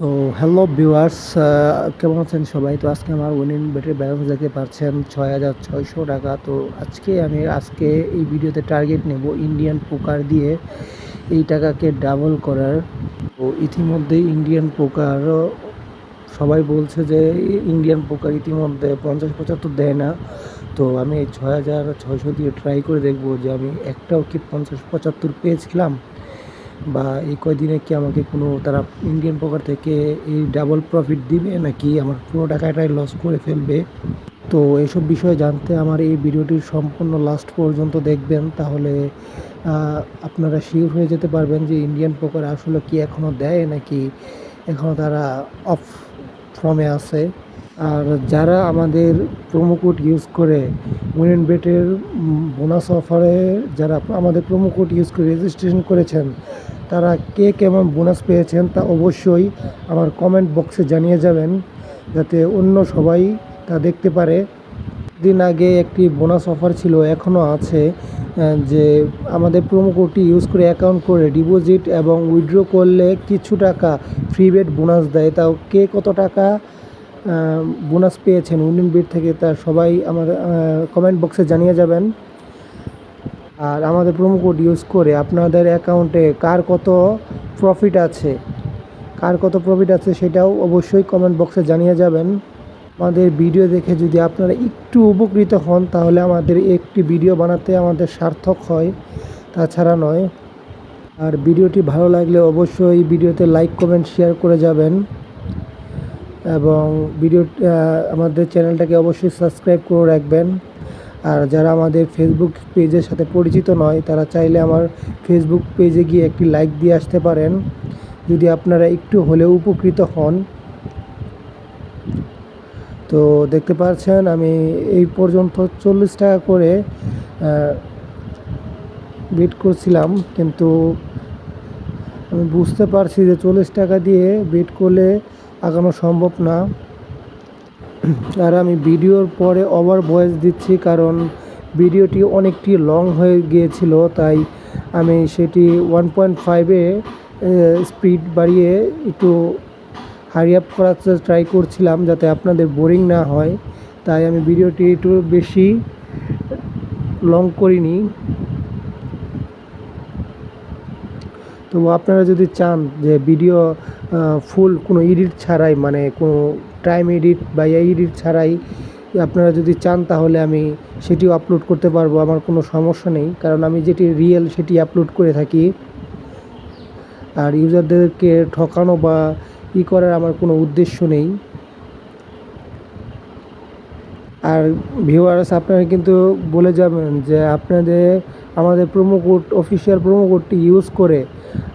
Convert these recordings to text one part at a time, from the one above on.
তো hello viewers কেমন আছেন সবাই? তো আজকে আমার উইনিং বেটের ব্যালেন্স দেখতে পাচ্ছেন ছয় হাজার ছয়শো টাকা। তো আজকে আমি, আজকে এই ভিডিওতে টার্গেট নেব ইন্ডিয়ান পোকার দিয়ে এই টাকাকে ডাবল করার। তো ইতিমধ্যে ইন্ডিয়ান পোকার সবাই বলছে যে ইন্ডিয়ান পোকার ইতিমধ্যে পঞ্চাশ পঁচাত্তর দেয় না। তো আমি ছয় হাজার ছয়শো দিয়ে ট্রাই করে দেখব যে আমি একটাও কি পঞ্চাশ পঁচাত্তর পেয়েছিলাম? বা এই কয়দিনে কি আমাকে কোনো তারা ইন্ডিয়ান পোকার থেকে এই ডাবল প্রফিট দিবে নাকি আমার পুরো টাকাটাই লস করে ফেলবে? তো এসব বিষয়ে জানতে আমার এই ভিডিওটি সম্পূর্ণ লাস্ট পর্যন্ত দেখবেন। তাহলে আপনারা শিওর হয়ে যেতে পারবেন যে ইন্ডিয়ান পোকার আসলে কি এখনও দেয় নাকি এখনও তারা অফ ফর্মে আছে। আর যারা আমাদের প্রোমো কোড ইউজ করে উইন বেটের বোনাস অফারে যারা আমাদের প্রোমো কোড ইউজ করে রেজিস্ট্রেশন করেছেন, তারা কে কেমন বোনাস পেয়েছেন তা অবশ্যই আমার কমেন্ট বক্সে জানিয়ে যাবেন, যাতে অন্য সবাই তা দেখতে পারে। দিন আগে একটি বোনাস অফার ছিল, এখনও আছে যে আমাদের প্রোমো কোডটি ইউজ করে অ্যাকাউন্ট করে ডিপোজিট এবং উইথড্র করলে কিছু টাকা ফ্রি বেড বোনাস দেয়। তাও কে কত টাকা? বোনাস পেয়েছেন উইনিং বিট থেকে, তা সবাই আমার কমেন্ট বক্সে জানিয়ে যাবেন। আর আমাদের প্রোমো কোড ইউজ করে আপনাদের অ্যাকাউন্টে কার কত প্রফিট আছে, কার কত প্রফিট আছে সেটাও অবশ্যই কমেন্ট বক্সে জানিয়ে যাবেন। আমাদের ভিডিও দেখে যদি আপনারা একটু উপকৃত হন, তাহলে আমাদের একটি ভিডিও বানাতে আমাদের সার্থক হয়, তাছাড়া নয়। আর ভিডিওটি ভালো লাগলে অবশ্যই ভিডিওতে লাইক কমেন্ট শেয়ার করে যাবেন। এবং ভিডিও আমাদের চ্যানেলটাকে অবশ্যই সাবস্ক্রাইব করে রাখবেন। আর যারা আমাদের ফেসবুক পেজের সাথে পরিচিত নয়, তারা চাইলে আমার ফেসবুক পেজে গিয়ে একটি লাইক দিয়ে আসতে পারেন। যদি আপনারা একটু হলেও উপকৃত হন। তো দেখতে পাচ্ছেন, আমি এই পর্যন্ত চল্লিশ টাকা করে বিট করছিলাম। কিন্তু আমি বুঝতে পারছি যে চল্লিশ টাকা দিয়ে বিট করলে আগানো সম্ভব না। আর আমি ভিডিওর পরে ওভার ভয়েস দিচ্ছি কারণ ভিডিওটি অনেকটি লং হয়ে গিয়েছিল, তাই আমি সেটি ওয়ান পয়েন্ট ফাইভে স্পিড বাড়িয়ে একটু হারি আপ করার ট্রাই করছিলাম যাতে আপনাদের বোরিং না হয়। তাই আমি ভিডিওটি একটু বেশি লং করিনি। তো আপনারা যদি চান যে ভিডিও ফুল কোনো এডিট ছাড়াই মানে কোনো টাইম এডিট বা এডিট ছাড়াই আপনারা যদি চান তাহলে আমি সেটিও আপলোড করতে পারব, আমার কোনো সমস্যা নেই। কারণ আমি যেটি রিয়েল সেটি আপলোড করে থাকি। আর ইউজারদেরকে ঠকানো বা ই করার আমার কোনো উদ্দেশ্য নেই। আর ভিউয়ার্স আপনারা কিন্তু বলে যাবেন যে আপনাদের আমাদের প্রোমো কোড অফিসিয়াল প্রোমো কোডটি ইউজ করে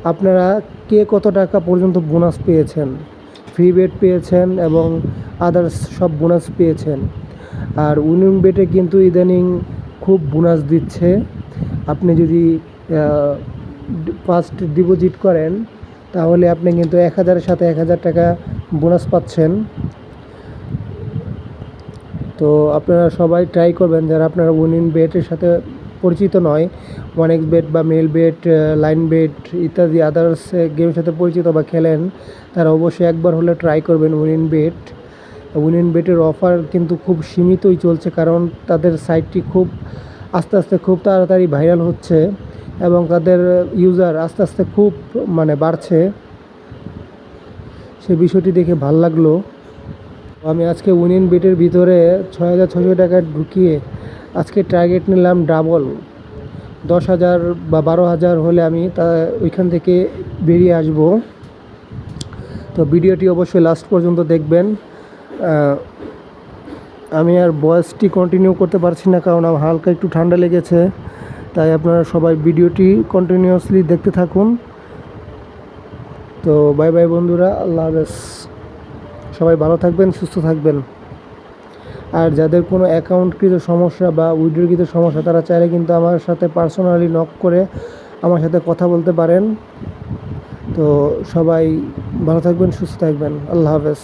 আপনারা কে কত টাকা পর্যন্ত বোনাস পেয়েছেন ফ্রি বেড পেয়েছেন এবং আদার্স সব বোনাস পেয়েছেন। আর উইনিং বেটে কিন্তু ইদানিং খুব বোনাস দিচ্ছে। আপনি যদি ফার্স্ট ডিপোজিট করেন, তাহলে আপনি কিন্তু এক হাজারের সাথে এক হাজার টাকা বোনাস পাচ্ছেন। তো আপনারা সবাই ট্রাই করবেন যারা আপনারা উইনিং বেটের সাথে পরিচিত নয়। ওয়ান বেট বা মেল বেট লাইন বেট ইত্যাদি আদার্স গেমের সাথে পরিচিত বা খেলেন, তারা অবশ্যই একবার হলে ট্রাই করবেন উইন বেট উইন বেটের অফার কিন্তু খুব সীমিতই চলছে কারণ তাদের সাইটটি খুব আস্তে আস্তে খুব তাড়াতাড়ি ভাইরাল হচ্ছে এবং তাদের ইউজার আস্তে আস্তে খুব মানে বাড়ছে। সে বিষয়টি দেখে ভালো লাগল। আমি আজকে উইনিন বেটের ভিতরে ছয় হাজার ছশো টাকা ঢুকিয়ে আজকে টার্গেট নিলাম ডাবল দশ হাজার বা বারো হাজার হলে আমি তা ওইখান থেকে বেরিয়ে আসব। তো ভিডিওটি অবশ্যই লাস্ট পর্যন্ত দেখবেন। আমি আর বয়সটি কন্টিনিউ করতে পারছি না কারণ আমার হালকা একটু ঠান্ডা লেগেছে। তাই আপনারা সবাই ভিডিওটি কন্টিনিউয়াসলি দেখতে থাকুন। তো বাই বাই বন্ধুরা, আল্লাহ হাফেজ। সবাই ভালো থাকবেন, সুস্থ থাকবেন। আর যাদের কোনো অ্যাকাউন্টকৃত সমস্যা বা উইড্রোকৃত সমস্যা, তারা চাইলে কিন্তু আমার সাথে পার্সোনালি নক করে আমার সাথে কথা বলতে পারেন। তো সবাই ভালো থাকবেন, সুস্থ থাকবেন। আল্লাহ হাফেজ।